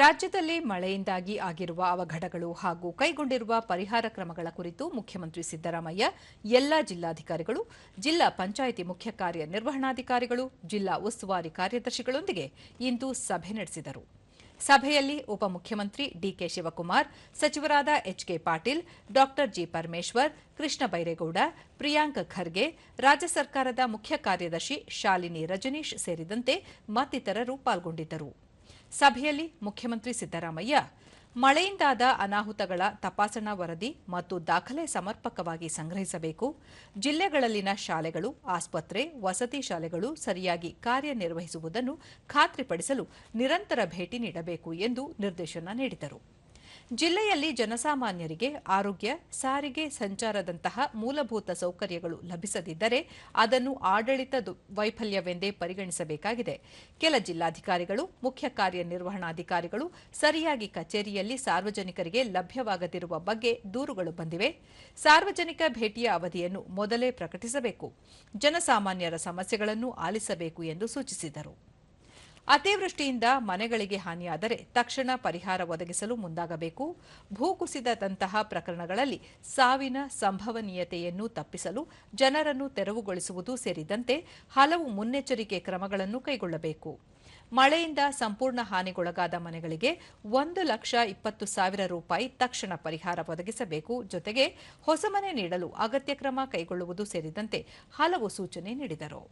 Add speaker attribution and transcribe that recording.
Speaker 1: ರಾಜ್ಯದಲ್ಲಿ ಮಳೆಯಿಂದಾಗಿ ಆಗಿರುವ ಅವಘಡಗಳು ಹಾಗೂ ಕೈಗೊಂಡಿರುವ ಪರಿಹಾರ ಕ್ರಮಗಳ ಕುರಿತು ಮುಖ್ಯಮಂತ್ರಿ ಸಿದ್ದರಾಮಯ್ಯ ಎಲ್ಲಾ ಜಿಲ್ಲಾಧಿಕಾರಿಗಳು ಜಿಲ್ಲಾ ಪಂಚಾಯಿತಿ ಮುಖ್ಯ ಕಾರ್ಯನಿರ್ವಹಣಾಧಿಕಾರಿಗಳು ಜಿಲ್ಲಾ ಉಸ್ತುವಾರಿ ಕಾರ್ಯದರ್ಶಿಗಳೊಂದಿಗೆ ಇಂದು ಸಭೆ ನಡೆಸಿದರು ಸಭೆಯಲ್ಲಿ ಉಪಮುಖ್ಯಮಂತ್ರಿ ಡಿಕೆ ಶಿವಕುಮಾರ್ ಸಚಿವರಾದ ಎಚ್ಕೆ ಪಾಟೀಲ್ ಡಾ ಜಿ ಪರಮೇಶ್ವರ್ ಕೃಷ್ಣ ಬೈರೇಗೌಡ ಪ್ರಿಯಾಂಕ್ ಖರ್ಗೆ ರಾಜ್ಯ ಸರ್ಕಾರದ ಮುಖ್ಯ ಕಾರ್ಯದರ್ಶಿ ಶಾಲಿನಿ ರಜನೀಶ್ ಸೇರಿದಂತೆ ಮತ್ತಿತರರು ಪಾಲ್ಗೊಂಡಿದ್ದರು ಸಭೆಯಲ್ಲಿ ಮುಖ್ಯಮಂತ್ರಿ ಸಿದ್ದರಾಮಯ್ಯ ಮಳೆಯಿಂದಾದ ಅನಾಹುತಗಳ ತಪಾಸಣಾ ವರದಿ ಮತ್ತು ದಾಖಲೆ ಸಮರ್ಪಕವಾಗಿ ಸಂಗ್ರಹಿಸಬೇಕು ಜಿಲ್ಲೆಗಳಲ್ಲಿನ ಶಾಲೆಗಳು ಆಸ್ಪತ್ರೆ ವಸತಿ ಶಾಲೆಗಳು ಸರಿಯಾಗಿ ಕಾರ್ಯನಿರ್ವಹಿಸುವುದನ್ನು ಖಾತ್ರಿಪಡಿಸಲು ನಿರಂತರ ಭೇಟಿ ನೀಡಬೇಕು ಎಂದು ನಿರ್ದೇಶನ ನೀಡಿದರು ಜಿಲ್ಲೆಯಲ್ಲಿ ಜನಸಾಮಾನ್ಯರಿಗೆ ಆರೋಗ್ಯ ಸಾರಿಗೆ ಸಂಚಾರದಂತಹ ಮೂಲಭೂತ ಸೌಕರ್ಯಗಳು ಲಭಿಸದಿದ್ದರೆ ಅದನ್ನು ಆಡಳಿತ ವೈಫಲ್ಯವೆಂದೇ ಪರಿಗಣಿಸಬೇಕಾಗಿದೆ ಕೆಲ ಜಿಲ್ಲಾಧಿಕಾರಿಗಳು ಮುಖ್ಯ ಕಾರ್ಯನಿರ್ವಹಣಾಧಿಕಾರಿಗಳು ಸರಿಯಾಗಿ ಕಚೇರಿಯಲ್ಲಿ ಸಾರ್ವಜನಿಕರಿಗೆ ಲಭ್ಯವಾಗದಿರುವ ಬಗ್ಗೆ ದೂರುಗಳು ಬಂದಿವೆ ಸಾರ್ವಜನಿಕ ಭೇಟಿಯ ಅವಧಿಯನ್ನು ಮೊದಲೇ ಪ್ರಕಟಿಸಬೇಕು ಜನಸಾಮಾನ್ಯರ ಸಮಸ್ಯೆಗಳನ್ನು ಆಲಿಸಬೇಕು ಎಂದು ಸೂಚಿಸಿದರು ಅತಿವೃಷ್ಟಿಯಿಂದ ಮನೆಗಳಿಗೆ ಹಾನಿಯಾದರೆ ತಕ್ಷಣ ಪರಿಹಾರ ಒದಗಿಸಲು ಮುಂದಾಗಬೇಕು ಭೂಕುಸಿತದಂತಹ ಪ್ರಕರಣಗಳಲ್ಲಿ ಸಾವಿನ ಸಂಭವನೀಯತೆಯನ್ನು ತಪ್ಪಿಸಲು ಜನರನ್ನು ತೆರವುಗೊಳಿಸುವುದು ಸೇರಿದಂತೆ ಹಲವು ಮುನ್ನೆಚ್ಚರಿಕೆ ಕ್ರಮಗಳನ್ನು ಕೈಗೊಳ್ಳಬೇಕು ಮಳೆಯಿಂದ ಸಂಪೂರ್ಣ ಹಾನಿಗೊಳಗಾದ ಮನೆಗಳಿಗೆ ಒಂದು ಲಕ್ಷ ಇಪ್ಪತ್ತು ಸಾವಿರ ರೂಪಾಯಿ ತಕ್ಷಣ ಪರಿಹಾರ ಒದಗಿಸಬೇಕು ಜೊತೆಗೆ ಹೊಸ ಮನೆ ನೀಡಲು ಅಗತ್ಯ ಕ್ರಮ ಕೈಗೊಳ್ಳುವುದು ಸೇರಿದಂತೆ ಹಲವು ಸೂಚನೆ ನೀಡಿದರು